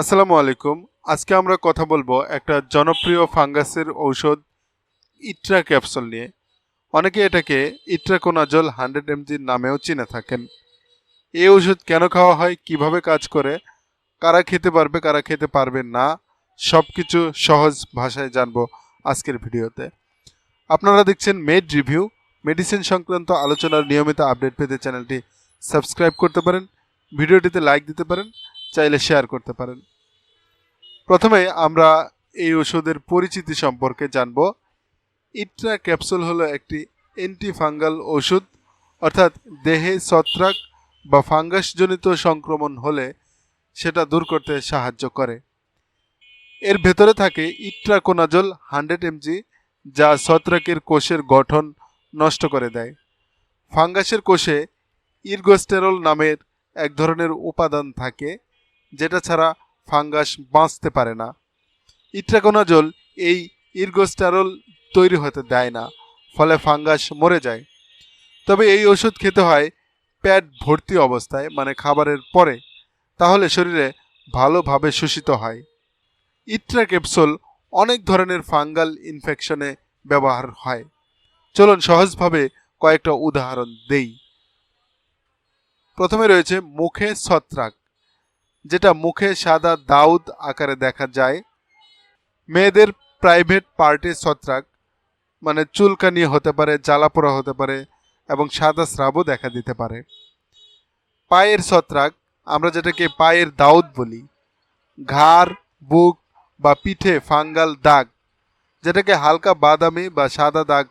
আসসালামু আলাইকুম। আজকে আমরা কথা বলব একটা জনপ্রিয় ফাঙ্গাসের ঔষধ ইট্রা ক্যাপসুল নিয়ে। অনেকে এটাকে ইট্রাকোনাজল হান্ড্রেড এমজির নামেও চিনে থাকেন। এই ওষুধ কেন খাওয়া হয়, কীভাবে কাজ করে, কারা খেতে পারবে, কারা খেতে পারবে না সব কিছু সহজ ভাষায় জানব আজকের ভিডিওতে। আপনারা দেখছেন মেড রিভিউ, মেডিসিন সংক্রান্ত আলোচনার নিয়মিত আপডেট পেতে চ্যানেলটি সাবস্ক্রাইব করতে পারেন, ভিডিওটিতে লাইক দিতে পারেন চাইলে শেয়ার করতে পারেন। প্রথমে আমরা এই ওষুধের পরিচিতি সম্পর্কে জানব। ইট্রা ক্যাপসুল হলো একটি অ্যান্টিফাঙ্গাল ওষুধ, অর্থাৎ দেহে ছত্রাক বা ফাঙ্গাসজনিত সংক্রমণ হলে সেটা দূর করতে সাহায্য করে। এর ভেতরে থাকে ইট্রাকোনাজল হান্ড্রেড এমজি, যা ছত্রাকের কোষের গঠন নষ্ট করে দেয়। ফাঙ্গাসের কোষে ইরগোস্টেরল নামের এক ধরনের উপাদান থাকে। যেটা ছাড়া ফাঙ্গাস বাঁচতে পারে না। ইট্রাকোনাজল এই ইরগোস্টারল তৈরি হতে দেয় না, ফলে ফাঙ্গাস মরে যায়। তবে এই ওষুধ খেতে হয় প্যাড ভর্তি অবস্থায় মানে খাবারের পরে, তাহলে শরীরে ভালোভাবে শোষিত হয়। ইট্রা ক্যাপসুল অনেক ধরনের ফাঙ্গাল ইনফেকশনে ব্যবহার হয়। চলুন সহজভাবে কয়েকটা উদাহরণ দেই। প্রথমে রয়েছে মুখে ছত্রাক। যেটা মুখে সাদা দাউদ আকারে দেখা যায়। মেয়েদের প্রাইভেট পার্টি ছত্রাক মানে চুলকানি হতে পারে, জ্বালাপোড়া হতে পারে এবং সাদা স্রাবও দেখা দিতে পারে। পায়ের ছত্রাক, আমরা যেটাকে পায়ের দাউদ বলি, ঘাড়, বুক বা পিঠে ফাঙ্গাল দাগ, যেটাকে হালকা বাদামি বা সাদা দাগ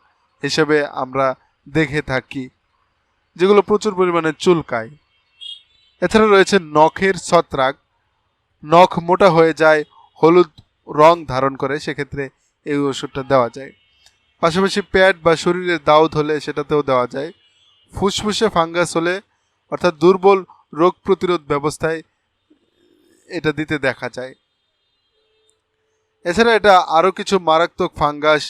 হিসেবে আমরা দেখে থাকি, যেগুলো প্রচুর পরিমাণে চুলকায়। এছাড়া রয়েছে নখের ছত্রাক। নখ মোটা হয়ে যায়, হলুদ রং ধারণ করে, সেক্ষেত্রে এই ওষুধটা দেওয়া যায়। পাশাপাশি প্যাড বা শরীরের দাউদ হলে সেটাতেও দেওয়া যায়। ফুসফুসে ফাঙ্গাস হলে, অর্থাৎ দুর্বল রোগ প্রতিরোধ ব্যবস্থায় এটা দিতে দেখা যায়। এছাড়া এটা আরও কিছু মারাত্মক ফাঙ্গাস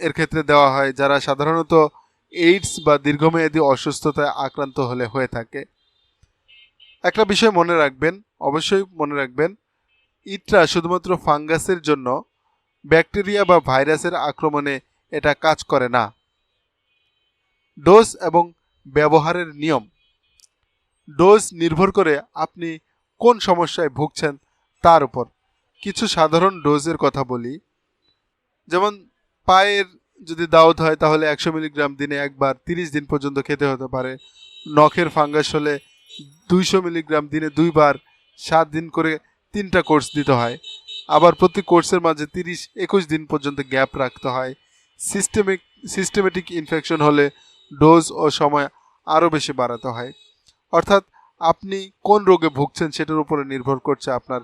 এর ক্ষেত্রে দেওয়া হয়, যারা সাধারণত এইডস বা দীর্ঘমেয়াদী অসুস্থতায় আক্রান্ত হলে হয়ে থাকে। একটা বিষয় মনে রাখবেন, অবশ্যই মনে রাখবেন, ইটরা শুধুমাত্র ফাঙ্গাসের জন্য ব্যাকটেরিয়া বা ভাইরাসের আক্রমণে এটা কাজ করে না। ডোজ এবং ব্যবহারের নিয়ম। ডোজ নির্ভর করে আপনি কোন সমস্যায় ভুগছেন তার উপর। কিছু সাধারণ ডোজের কথা বলি। যেমন পায়ের যদি দাউদ হয়, তাহলে একশো মিলিগ্রাম দিনে একবার তিরিশ দিন পর্যন্ত খেতে হতে পারে। নখের ফাঙ্গাস হলে দুইশো মিলিগ্রাম দিনে দুইবার সাত দিন করে তিনটা কোর্স দিতে হয়। আবার প্রতি কোর্সের মাঝে তিরিশ, একুশ দিন পর্যন্ত গ্যাপ রাখতে হয়। সিস্টেমিক, সিস্টেমেটিক ইনফেকশন হলে ডোজ ও সময় আরও বেশি বাড়াতে হয়। অর্থাৎ আপনি কোন রোগে ভুগছেন সেটার উপরে নির্ভর করছে আপনার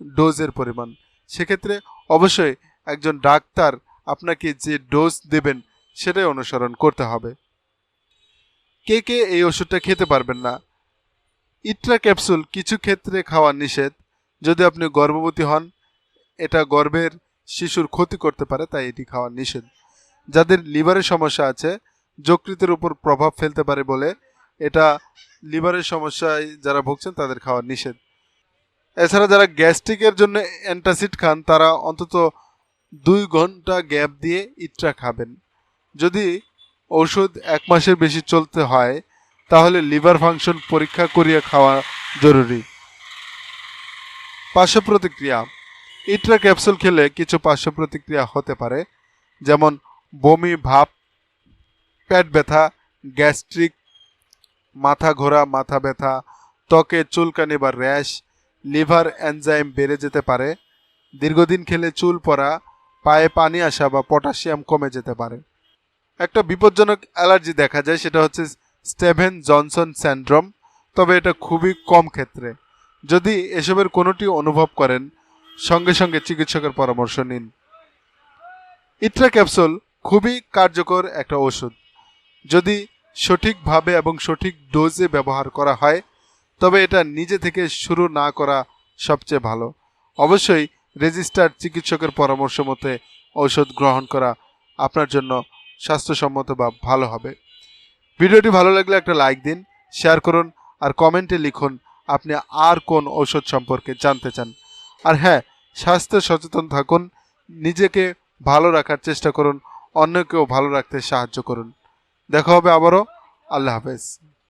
ডোজের পরিমাণ। সেক্ষেত্রে অবশ্যই একজন ডাক্তার আপনাকে যে ডোজ দেবেন সেটাই অনুসরণ করতে হবে। কে কে এই ওষুধটা খেতে পারবেন না? ইট্রা ক্যাপসুল কিছু ক্ষেত্রে খাওয়া নিষেধ। যদি আপনি গর্ভবতী হন, এটা গর্ভের শিশুর ক্ষতি করতে পারে, তাই এটি খাওয়া নিষেধ। যাদের লিভারের সমস্যা আছে, যকৃতের উপর প্রভাব ফেলতে পারে বলে এটা লিভারের সমস্যায় যারা ভুগছেন, তাদের খাওয়া নিষেধ। এছাড়া যারা গ্যাস্ট্রিকের জন্য অ্যান্টাসিড খান, তারা অন্তত দুই ঘণ্টা গ্যাপ দিয়ে ইট্রা খাবেন। যদি ওষুধ এক মাসের বেশি চলতে হয়, তাহলে লিভার ফাংশন পরীক্ষা করিয়ে খাওয়া জরুরি। পার্শ্ব প্রতিক্রিয়া ইট্রা ক্যাপসুল খেলে কিছু পার্শ্ব প্রতিক্রিয়া হতে পারে, যেমন বমি ভাব পেট ব্যথা, গ্যাস্ট্রিক, মাথা ঘোরা, মাথা ব্যথা, ত্বকে চুলকানি বা র্যাশ, লিভার এনজাইম বেড়ে যেতে পারে। দীর্ঘদিন খেলে চুল পড়া পায়ে পানি আসা বা পটাশিয়াম কমে যেতে পারে। একটা বিপজ্জনক অ্যালার্জি দেখা যায়, সেটা হচ্ছে স্টেভেন জনসন স্যান্ড্রোম, তবে এটা খুবই কম ক্ষেত্রে। যদি এসবের কোনোটি অনুভব করেন, সঙ্গে সঙ্গে চিকিৎসকের পরামর্শ নিন। ইট্রা ক্যাপসুল খুবই কার্যকর একটা ওষুধ। যদি সঠিকভাবে এবং সঠিক ডোজে ব্যবহার করা হয়, তবে এটা নিজে থেকে শুরু না করা সবচেয়ে ভালো। অবশ্যই রেজিস্টার্ড চিকিৎসকের পরামর্শ মতে ঔষধ গ্রহণ করা আপনার জন্য স্বাস্থ্যসম্মত বা ভালো হবে। ভিডিওটি ভালো লাগলে একটা লাইক দিন, শেয়ার করুন আর কমেন্টে লিখুন আপনি আর কোন ঔষধ সম্পর্কে জানতে চান। আর হ্যাঁ স্বাস্থ্য সচেতন থাকুন, নিজেকে ভালো রাখার চেষ্টা করুন, অন্যকেও ভালো রাখতে সাহায্য করুন। দেখা হবে আবারও। আল্লাহ হাফেজ।